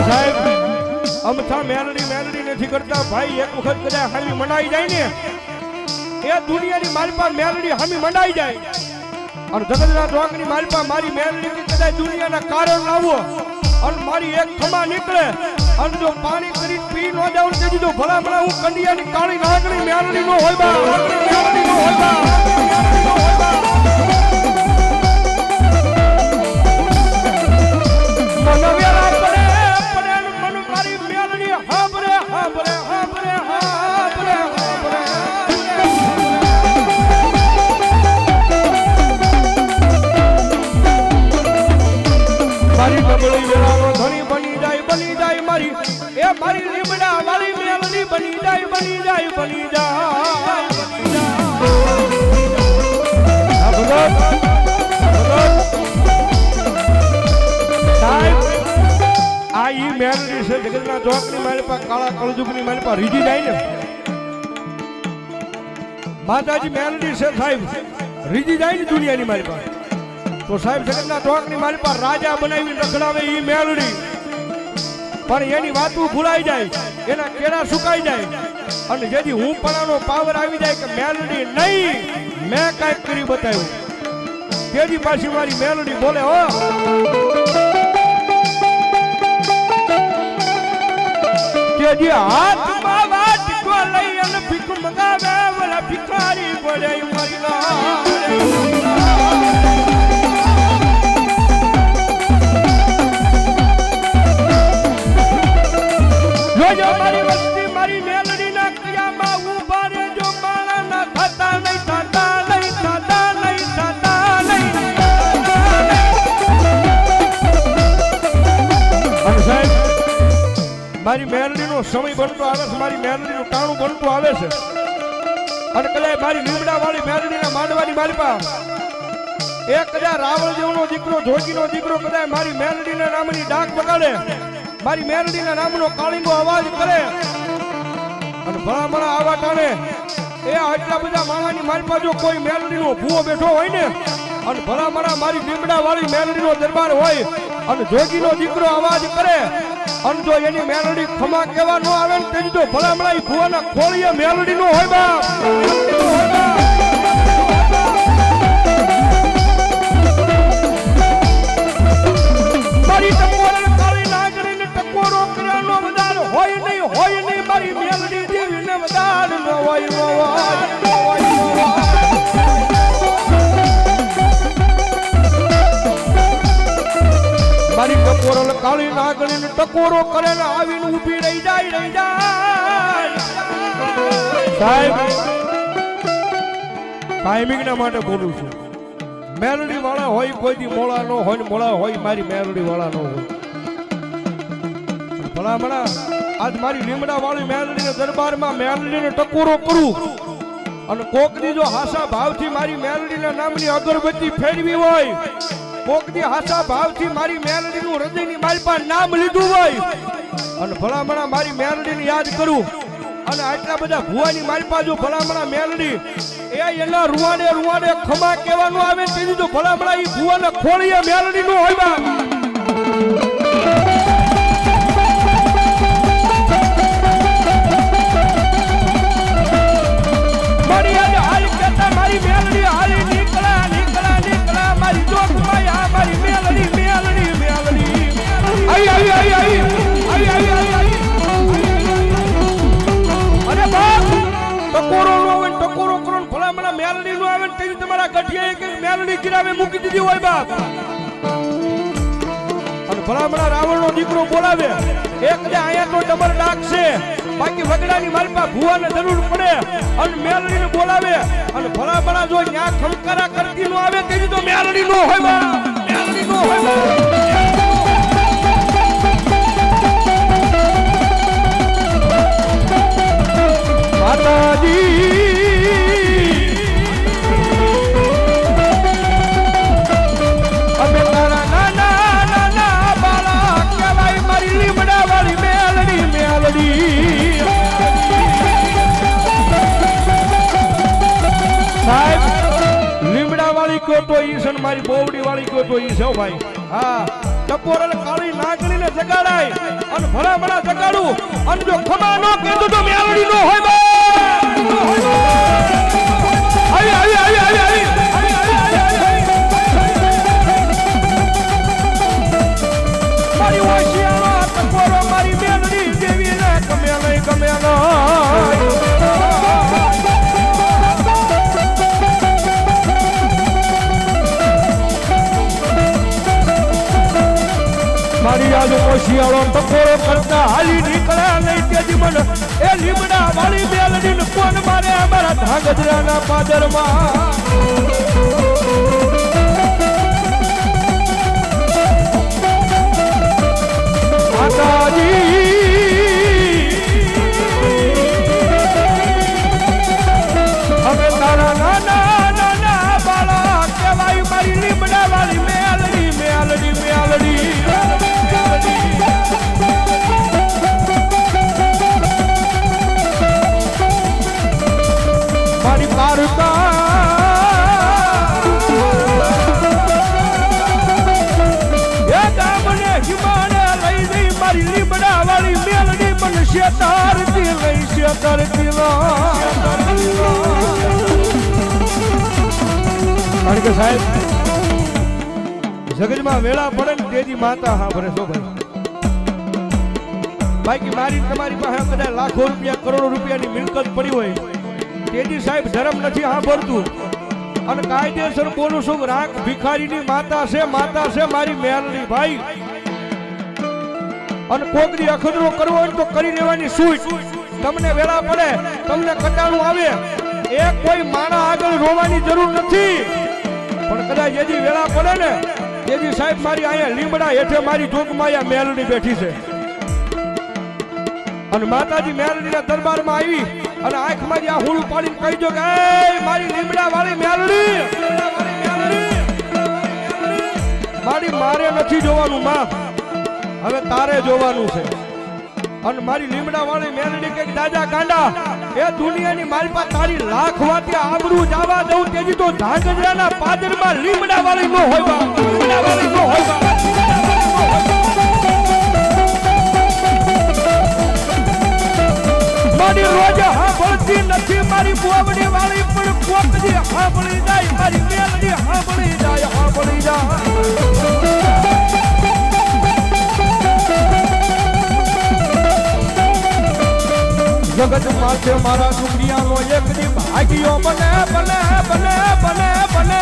અને સાહેબ, અમથા મેલડી મેલડી નથી કરતા. ભાઈ, એક વખત કદાચ હામી મનાઈ જાય ને, એ દુનિયાની માલપા મેલડી હામી મનાઈ જાય. અને જગતના ડોંગની માલપા મારી મેલડી કદાચ દુનિયાના કારણ લાવો. અને મારી એક ખમા નીકળે. અને જો પાણી કરી પી ન જાઉં તે દીધું ભલા ભલા હું કંડિયાની કાળી નાગણી મેલડી નો હોય બા. મેલડી નો હોય બા. નબળી ધણી બની જાય બની જાય મારી. એ મારી લીમડા વાળી મેલડી બની જાય બની જાય બની જાય. આ ઈ મેલડી છે, જગતના મારી પાસે કાળા કળજુગની મારી પાસે રીજી જાય ને. માતાજી મેલડી છે સાહેબ રીજી જાય ને દુનિયાની મારી પાસે તો સાહેબ જગતના ચોકની મારી પાસે રાજા બનાવી રખડાવે ઈ મેળડી પણ એની વાતું ભૂલાઈ જાય, એના કેળા સુકાઈ જાય. અને જેથી હું પણાનો પાવર આવી જાય કે મેલડી નહીં, મેં કાંઈક કરી બતાવ્યું. તેજી પાછી મારી મેલડી બોલે, હો. તેજી હાથમાં વાટકો લઈ અને ભીખ મંગાવે ભિખારી પડે મારી લાડે. મારી વસ્તી, મારી મેલડી ના ક્રિયામાં ઊભા રહેજો. માણા ના થતા નહીં થતા નહીં થતા નહીં થતા નહીં. સાહેબ, મારી મેલડીનો સમય બનતો આવે છે, મારી મેલડીનું ટાણું બનતું આવે છે. અને કદાચ મારી લીમડા વાળી મેલડીના માંડવાની મારી પાસે એ કદાચ રાવણ જેવનો દીકરો જોગીનો દીકરો કદાચ મારી મેલડીના નામની ડાક બગાડે મારી મેલડીના નામનો કાળિંગો અવાજ કરે. અને ભણા ભણા આવા ટાણે એ આટલા બધા માણાની મારી પાસે કોઈ મેલડીનો ભૂવો બેઠો હોય ને, અને ભણા ભણા મારી લીમડા વાળી મેલડીનો દરબાર હોય, અને જોગીનો દીકરો અવાજ કરે, અને જો એની મેલડી ખમા કેવા ન આવે ને, તેની તો ભલા ભલા ભૂવાના ખોળીએ મેલડી નો હોય બાપ. મેલડીનો કાળી નાગરીને ટકોરો કરે આવીને ઊભી રહી જાય રહી જાય. સાહેબ ટાઈમિંગ ના માટે બોલું છું. મેલડી વાળા હોય કોઈ દી મોળા નો હોય ને મોળા હોય મારી મેલડી વાળા નો હોય. ભલા ભલા, આજ મારી લીમડા વાળી મેલડી ના દરબારમાં મેલડી ને ટકોરો કરું. અને કોકની જો હાસા ભાવથી મારી મેલડી ના નામની અગરબત્તી ફેરવી હોય કોકની હાસા ભાવથી મારી મેલડી નું હૃદયની મારી નામ લીધું હોય અને ભલા ભલા મારી મેલડી ને યાદ કરું. અને આટલા બધા ભુવાની મારી પાસે ભલામણા મેલડી, એ એના રૂવાડે રૂવાડે ખમા કહેવાનું આવે તેથી તો ભલામણા એ ભુવાને ખોળીએ મેલડી નો હોય ને મને મેલડી નું આવે ને તમારા ગઢિયા એક મેલડી ગિરાવે મૂકી દીધી હોય બાપ. અને ભલામણા રાવણ નો દીકરો બોલાવે. એક ને અહીંયા તો ડબલ ડાકશે બાકી વગડાની મારી પાસે ભુવાને જરૂર પડે. અને મેલડીને બોલાવે. અને ભલા ભલા જો ન્યા ખમકારા કરતી નું આવે તેની તો મેલડી નો હોય બાપ. મેલડી નો હોય બાપ. માતાજી. વાળી કયો તો ઈ છે મારી બોવડી વાળી કયો તો ઈ છે ભાઈ. હા ટપોર કાળી નાગણીને જગાડાય અને ભલા ભલા જગાડું. અને જો ખમા નો કીધું તો મેળડી નો હોય આવી આવી આવી આવી, મારી યાદ કોશિયાળો ટકોરો કરતા હાલી નીકળ્યા નહીં તેજી મન એ લીમડા વાળી બેલડી કોણ મારે અમારા ધાંગધ્રાના પાદરમાં. માતાજી. હવે તારા નાના નાના બાળા કહેવાય મારી લીમડા વાળી મને શેતારતી લઈ શેતારતી કારણ કે સાહેબ, જગજમાં વેળા પડે ને તેજી માતા હા ભરે શો ભાઈ બાકી મારી તમારી પાસે કદાચ લાખો રૂપિયા, કરોડો રૂપિયાની મિલકત પડી હોય, તેજી સાહેબ ધર્મ નથી હા ભરતું અને કાયદેસર બોલું છું રાખ ભિખારીની માતા છે માતા છે મારી મેલની ભાઈ. અને કોકની અખદરો કરવો હોય તો કરી લેવાની સૂટ. તમને વેળા પડે, તમને કટાણું આવે. એ કોઈ માણા આગળ રોવાની જરૂર નથી. પણ કદાચ એજી વેળા પડે ને એજી સાહેબ મારી અહીંયા લીમડા હેઠે મારી જોગમાં મેલડી બેઠી છે. અને માતાજી મેલડીના દરબારમાં આવી અને આંખમાંથી આ હુલ પાડીને કહી દો કે મારી લીમડા વાળી મેલડી. મારી મારે નથી જોવાનું, માં. હવે તારે જોવાનું છે. અને મારી લીમડા વાળી મેલડી કે દાદા કાંડા એ દુનિયાની મારી પાસે તારી લાખ વાતી આબરૂ જવા દઉં તેજી તો ધાંગધ્રાના પાદરમાં લીમડા વાળી નો હોય લીમડા વાળી નો હોય મારી રોજ સાંભળતી નથી, મારી બોબડી વાળી પણ કોકજી સાંભળી જાય, મારી મેલડી સાંભળી જાય સાંભળી જાય. જગત માથે મારા દુનિયાનો એક દી ભાગ્યો બને બને બને બને બને